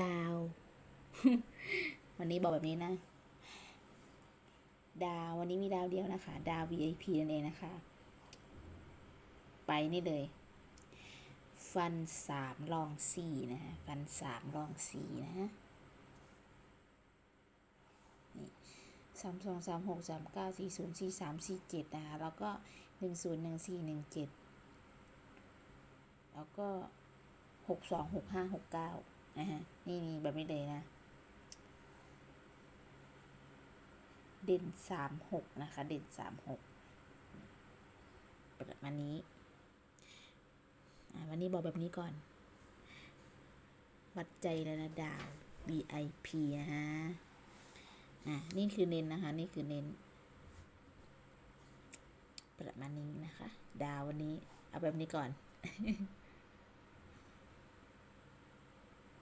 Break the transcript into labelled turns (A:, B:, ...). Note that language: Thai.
A: ดาว วันนี้บอกแบบนี้นะ ดาววันนี้มีดาวเดียวนะคะ ดาว VIP นั่นเองนะคะ ไปนี่เลย ฟันสามลองสี่นะฮะฟันสามลองสี่นะฮะสามสองสามหกสามเก้าสี่ศูนย์สี่สามสี่เจ็ดนะคะแล้วก็หนึ่งศูนย์หนึ่งสี่หนึ่งเจ็ดแล้วก็หกสองหกห้าหกเก้า นะฮะนี่นี่แบบนี้เลยนะ เด่นสามหกนะคะ เด่นสามหกประมาณนี้วันนี้บอกแบบนี้ก่อน วัดใจระดาว VIP นะฮะอะนี่คือเน้นนะคะ นี่คือเน้น ประมาณนี้นะคะ ดาววันนี้ เอาแบบนี้ก่อน